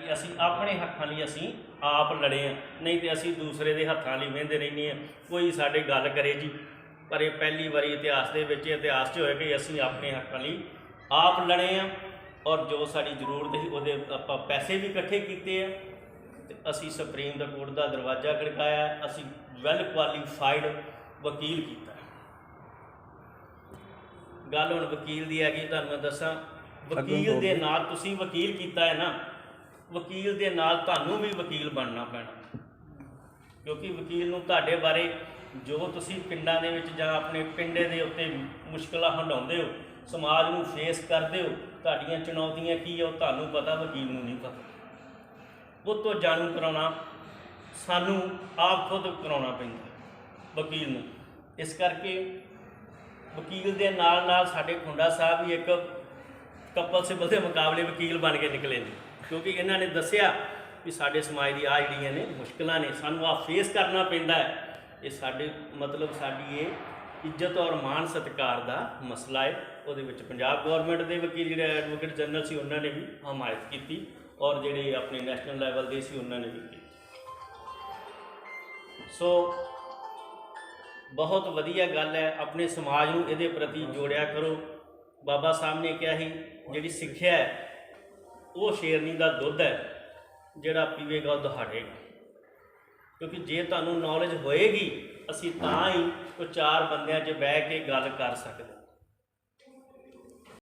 ਕਿ ਅਸੀਂ ਆਪਣੇ ਹੱਕਾਂ ਲਈ ਅਸੀਂ ਆਪ ਲੜੇ ਆ ਨਹੀਂ ਤੇ ਅਸੀਂ ਦੂਸਰੇ ਦੇ ਹੱਥਾਂ ਲਈ ਵਹਿੰਦੇ ਰਹਿੰਦੇ ਆ ਕੋਈ ਸਾਡੇ ਗੱਲ ਕਰੇ ਜੀ। ਪਰ ਇਹ ਪਹਿਲੀ ਵਾਰੀ ਇਤਿਹਾਸ ਦੇ ਵਿੱਚ ਇਤਿਹਾਸ 'ਚ ਹੋਇਆ ਕਿ ਅਸੀਂ ਆਪਣੇ ਹੱਕਾਂ ਲਈ ਆਪ ਲੜੇ ਆ ਔਰ ਜੋ ਸਾਡੀ ਜ਼ਰੂਰਤ ਸੀ ਉਹਦੇ ਆਪਾਂ ਪੈਸੇ ਵੀ ਇਕੱਠੇ ਕੀਤੇ ਆ। ਤੇ ਅਸੀਂ ਸੁਪਰੀਮ ਦਾ ਕੋਰਟ ਦਾ ਦਰਵਾਜ਼ਾ ਖੜਕਾਇਆ। ਅਸੀਂ ਵੈਲ ਕੁਆਲੀਫਾਈਡ ਵਕੀਲ ਕੀਤਾ। ਗੱਲ ਹੁਣ ਵਕੀਲ ਦੀ ਹੈਗੀ ਤੁਹਾਨੂੰ ਮੈਂ ਦੱਸਾਂ। ਵਕੀਲ ਦੇ ਨਾਲ ਤੁਸੀਂ ਵਕੀਲ ਕੀਤਾ ਹੈ ਨਾ। ਵਕੀਲ ਦੇ ਨਾਲ ਤੁਹਾਨੂੰ ਵੀ ਵਕੀਲ ਬਣਨਾ ਪੈਣਾ। ਕਿਉਂਕਿ ਵਕੀਲ ਨੂੰ ਤੁਹਾਡੇ ਬਾਰੇ ਜੋ ਤੁਸੀਂ ਪਿੰਡਾਂ ਦੇ ਵਿੱਚ ਜਾਂ ਆਪਣੇ ਪਿੰਡੇ ਦੇ ਉੱਤੇ ਮੁਸ਼ਕਲਾਂ ਹੰਡਾਉਂਦੇ ਹੋ, ਸਮਾਜ ਨੂੰ ਫੇਸ ਕਰਦੇ ਹੋ, ਤੁਹਾਡੀਆਂ ਚੁਣੌਤੀਆਂ ਕੀ ਆ ਉਹ ਤੁਹਾਨੂੰ ਪਤਾ, ਵਕੀਲ ਨੂੰ ਨਹੀਂ ਪਤਾ। ਉਹ ਤੋਂ ਜਾਣੂ ਕਰਾਉਣਾ ਸਾਨੂੰ ਆਪ ਖੁਦ ਕਰਾਉਣਾ ਪੈਂਦਾ ਵਕੀਲ ਨੂੰ। ਇਸ ਕਰਕੇ ਵਕੀਲ ਦੇ ਨਾਲ ਨਾਲ ਸਾਡੇ ਖੁੰਡਾ ਸਾਹਿਬ ਵੀ ਇੱਕ ਕਪਲ ਸਿਬਲ ਦੇ ਮੁਕਾਬਲੇ ਵਕੀਲ ਬਣ ਕੇ ਨਿਕਲੇ ਨੇ। ਕਿਉਂਕਿ ਇਹਨਾਂ ਨੇ ਦੱਸਿਆ ਵੀ ਸਾਡੇ ਸਮਾਜ ਦੀ ਆ ਜਿਹੜੀਆਂ ਨੇ ਮੁਸ਼ਕਲਾਂ ਨੇ, ਸਾਨੂੰ ਆ ਫੇਸ ਕਰਨਾ ਪੈਂਦਾ ਹੈ। ਇਹ ਸਾਡੇ, ਮਤਲਬ ਸਾਡੀ ਇਹ ਇੱਜ਼ਤ ਔਰ ਮਾਣ ਸਤਿਕਾਰ ਦਾ ਮਸਲਾ ਹੈ। ਉਹਦੇ ਵਿੱਚ ਪੰਜਾਬ ਗਵਰਨਮੈਂਟ ਦੇ ਵਕੀਲ ਜਿਹੜੇ ਐਡਵੋਕੇਟ ਜਨਰਲ ਸੀ, ਉਹਨਾਂ ਨੇ ਵੀ ਹਮਾਇਤ ਕੀਤੀ ਔਰ ਜਿਹੜੇ ਆਪਣੇ ਨੈਸ਼ਨਲ ਲੈਵਲ ਦੇ ਸੀ, ਉਹਨਾਂ ਨੇ ਵੀ ਕੀਤੀ। ਸੋ ਬਹੁਤ ਵਧੀਆ ਗੱਲ ਹੈ, ਆਪਣੇ ਸਮਾਜ ਨੂੰ ਇਹਦੇ ਪ੍ਰਤੀ ਜੋੜਿਆ ਕਰੋ। ਬਾਬਾ ਸਾਹਿਬ ਨੇ ਕਿਹਾ ਸੀ, ਜਿਹੜੀ ਸਿੱਖਿਆ ਹੈ ਉਹ ਸ਼ੇਰਨੀ ਦਾ ਦੁੱਧ ਹੈ, ਜਿਹੜਾ ਪੀਵੇਗਾ ਉਹ ਦਹਾੜੇਗਾ ਕਿਉਂਕਿ ਜੇ ਤੁਹਾਨੂੰ ਨੌਲੇਜ ਹੋਏਗੀ, ਅਸੀਂ ਤਾਂ ਹੀ ਉਹ ਚਾਰ ਬੰਦਿਆਂ 'ਚ ਬਹਿ ਕੇ ਗੱਲ ਕਰ ਸਕਦੇ